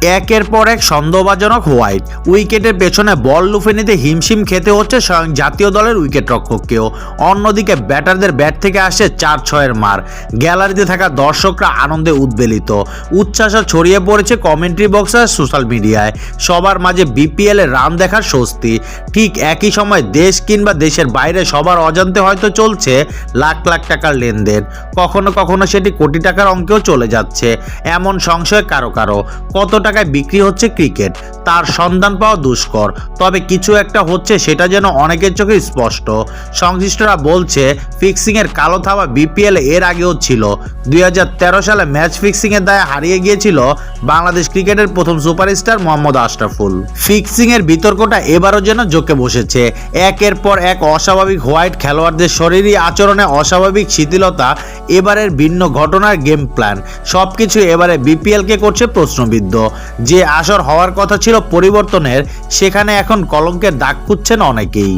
একের পর এক সন্দেহবাজনক হোয়াইট। উইকেটের পেছনে বল লুফে নিতে হিমশিম খেতে হচ্ছে স্বয়ং জাতীয় দলের উইকেট রক্ষককেও। অন্যদিকে ব্যাটারদের ব্যাট থেকে আসে চার ছয়ের মার। গ্যালারিতে থাকা দর্শকরা আনন্দে উদ্বেলিত। উচ্ছ্বাসা ছড়িয়ে পড়েছে কমেন্ট্রি বক্স আর সোশ্যাল মিডিয়ায়। সবার মাঝে বিপিএল রান দেখার স্বস্তি। ঠিক একই সময় দেশ কিংবা দেশের বাইরে সবার অজান্তে হয়তো চলছে লাখ লাখ টাকার লেনদেন। কখনো কখনো সেটি কোটি টাকার অঙ্কেও চলে যাচ্ছে। এমন সংশয় কারও কারও। কত টাকায় বিক্রি হচ্ছে ক্রিকেট। তার সন্ধান পাওয়া দুষ্কর। তবে কিছু একটা হচ্ছে সেটা যেন অনেকের চোখে স্পষ্ট। সংশ্লিষ্টরা বলছে, ফিক্সিংয়ের কালো থাবা বিপিএল এর আগেও ছিল। দুই হাজার তেরো সালে ম্যাচ ফিক্সিংয়ের দায়ে হারিয়ে গিয়েছিল বাংলাদেশ ক্রিকেটের প্রথম সুপারস্টার মোহাম্মদ আশরাফুল। ফিক্সিংয়ের বিতর্কটা এবারও যেন জোকে বসেছে। একের পর এক অস্বাভাবিক হোয়াইট খেলোয়াড়দের শরীরী আচরণে অস্বাভাবিক শিথিলতা, এবারের ভিন্ন ঘটনার গেম প্ল্যান। সবকিছু এবারে বিপিএলকে করছে প্রশ্নবিদ্ধ। যে আসর হওয়ার কথা ছিল পরিবর্তনের সেখানে এখন কলঙ্কের দাগ খুঁজছেন অনেকেই।